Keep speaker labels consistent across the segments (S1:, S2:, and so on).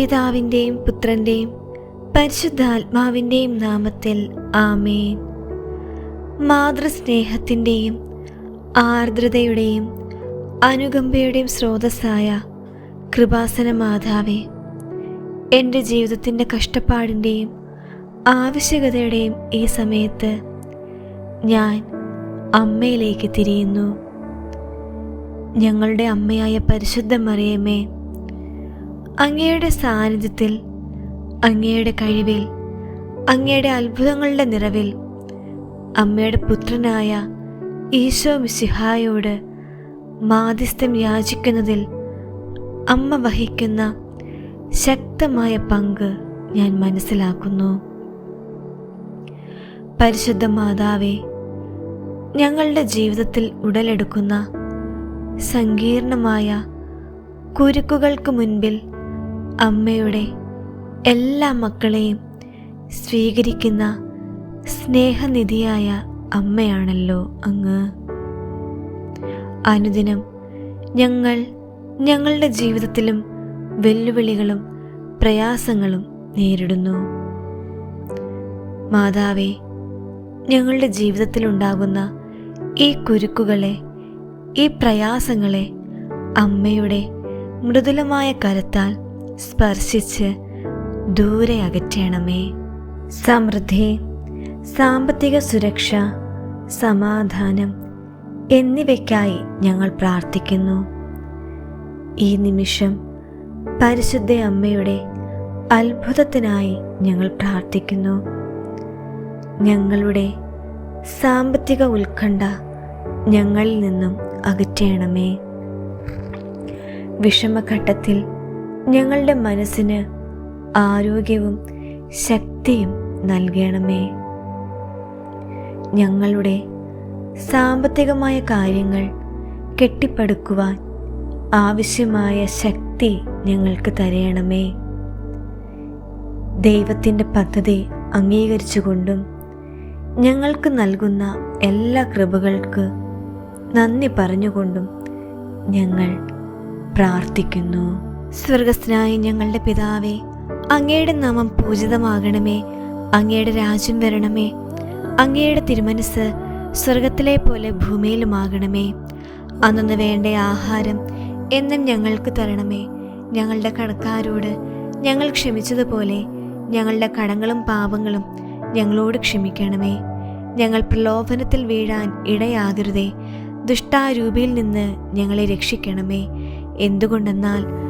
S1: പിതാവിന്റെയും പുത്രന്റെയും പരിശുദ്ധാത്മാവിന്റെയും നാമത്തിൽ ആമേൻ. മാതൃസ്നേഹത്തിന്റെയും ആർദ്രതയുടെയും അനുകമ്പയുടെയും സ്രോതസ്സായ കൃപാസന മാതാവേ എന്റെ ജീവിതത്തിന്റെ കഷ്ടപ്പാടിന്റെയും ആവശ്യകതയുടെയും ഈ സമയത്ത് ഞാൻ അമ്മയിലേക്ക് തിരിയുന്നു. ഞങ്ങളുടെ അമ്മയായ പരിശുദ്ധ മറിയമ്മേ അങ്ങയുടെ സാന്നിധ്യത്തിൽ അങ്ങയുടെ കഴിവിൽ അങ്ങയുടെ അത്ഭുതങ്ങളുടെ നിറവിൽ അമ്മയുടെ പുത്രനായ ഈശോ മിസിഹായോട് മാധ്യസ്ഥം യാചിക്കുന്നതിൽ അമ്മ വഹിക്കുന്ന ശക്തമായ പങ്ക് ഞാൻ മനസ്സിലാക്കുന്നു. പരിശുദ്ധ മാതാവേ ഞങ്ങളുടെ ജീവിതത്തിൽ ഉടലെടുക്കുന്ന സങ്കീർണമായ കുരുക്കുകൾക്ക് മുൻപിൽ അമ്മയുടെ എല്ലാ മക്കളെയും സ്വീകരിക്കുന്ന സ്നേഹനിധിയായ അമ്മയാണല്ലോ അങ്ങ്. അനുദിനം ഞങ്ങൾ ഞങ്ങളുടെ ജീവിതത്തിലും വെല്ലുവിളികളും പ്രയാസങ്ങളും നേരിടുന്നു. മാതാവേ ഞങ്ങളുടെ ജീവിതത്തിലുണ്ടാകുന്ന ഈ കുരുക്കുകളെ ഈ പ്രയാസങ്ങളെ അമ്മയുടെ മൃദുലമായ കരത്താൽ സ്പർശിച്ച് ദൂരെ അകറ്റണമേ. സമൃദ്ധി സാമ്പത്തിക സുരക്ഷ സമാധാനം എന്നിവയ്ക്കായി ഞങ്ങൾ പ്രാർത്ഥിക്കുന്നു. ഈ നിമിഷം പരിശുദ്ധ അമ്മയുടെ അത്ഭുതത്തിനായി ഞങ്ങൾ പ്രാർത്ഥിക്കുന്നു. ഞങ്ങളുടെ സാമ്പത്തിക ഉത്കണ്ഠ ഞങ്ങളിൽ നിന്നും അകറ്റണമേ. വിഷമഘട്ടത്തിൽ ഞങ്ങളുടെ മനസ്സിന് ആരോഗ്യവും ശക്തിയും നൽകണമേ. ഞങ്ങളുടെ സാമ്പത്തികമായ കാര്യങ്ങൾ കെട്ടിപ്പടുക്കുവാൻ ആവശ്യമായ ശക്തി ഞങ്ങൾക്ക് തരയണമേ. ദൈവത്തിന്റെ പദ്ധതി അംഗീകരിച്ചുകൊണ്ടും ഞങ്ങൾക്ക് നൽകുന്ന എല്ലാ കൃപകൾക്ക് നന്ദി പറഞ്ഞുകൊണ്ടും ഞങ്ങൾ പ്രാർത്ഥിക്കുന്നു. സ്വർഗസ്ഥനായ ഞങ്ങളുടെ പിതാവേ അങ്ങയുടെ നാമം പൂജിതമാകണമേ അങ്ങയുടെ രാജ്യം വരണമേ അങ്ങയുടെ തിരുമനസ് സ്വർഗത്തിലെ പോലെ ഭൂമിയിലുമാകണമേ. അന്നു വേണ്ട ആഹാരം എന്നും ഞങ്ങൾക്ക് തരണമേ. ഞങ്ങളുടെ കടക്കാരോട് ഞങ്ങൾ ക്ഷമിച്ചതുപോലെ ഞങ്ങളുടെ കടങ്ങളും പാപങ്ങളും ഞങ്ങളോട് ക്ഷമിക്കണമേ. ഞങ്ങൾ പ്രലോഭനത്തിൽ വീഴാൻ ഇടയാകരുതേ. ദുഷ്ടാരൂപിയിൽ നിന്ന് ഞങ്ങളെ രക്ഷിക്കണമേ. എന്തുകൊണ്ടെന്നാൽ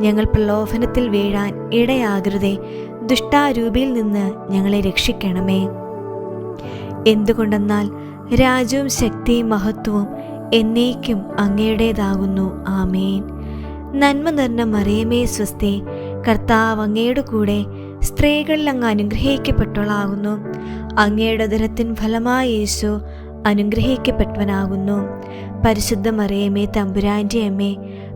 S1: ഞങ്ങൾ പ്രലോഭനത്തിൽ വീഴാൻ ഇടയാകരുതേ. ദുഷ്ടാരൂപിയിൽ നിന്ന് ഞങ്ങളെ രക്ഷിക്കണമേ. എന്തുകൊണ്ടെന്നാൽ രാജ്യവും ശക്തിയും മഹത്വവും എന്നേക്കും അങ്ങയുടേതാകുന്നു. ആമേൻ. നന്മ നിറഞ്ഞ മറിയമേ സ്വസ്തി. കർത്താവ് അങ്ങയുടെ കൂടെ സ്ത്രീകളിൽ അങ്ങ് അനുഗ്രഹിക്കപ്പെട്ടവളാകുന്നു. അങ്ങയുടെ ധനത്തിൻ ഫലമായി യേശു അനുഗ്രഹിക്കപ്പെട്ടവനാകുന്നു. പരിശുദ്ധ മറിയമേ തമ്പുരാന്റെ അമ്മേ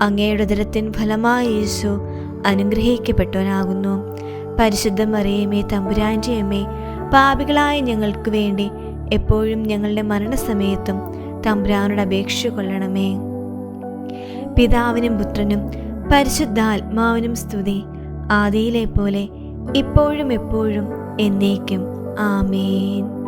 S1: അങ്ങയുടെ ഉദരത്തിൻ ഫലമായ യേശു അനുഗ്രഹിക്കപ്പെട്ടവനാകുന്നു. പരിശുദ്ധ മറിയമേ തമ്പുരാന്റെ അമ്മേ പാപികളായ ഞങ്ങൾക്ക് വേണ്ടി എപ്പോഴും ഞങ്ങളുടെ മരണസമയത്തും തമ്പുരാനോട് അപേക്ഷ കൊള്ളണമേ. പിതാവിനും പുത്രനും പരിശുദ്ധാത്മാവിനും സ്തുതി ആദിയിലെ പോലെ ഇപ്പോഴും എപ്പോഴും എന്നേക്കും. ആമേൻ.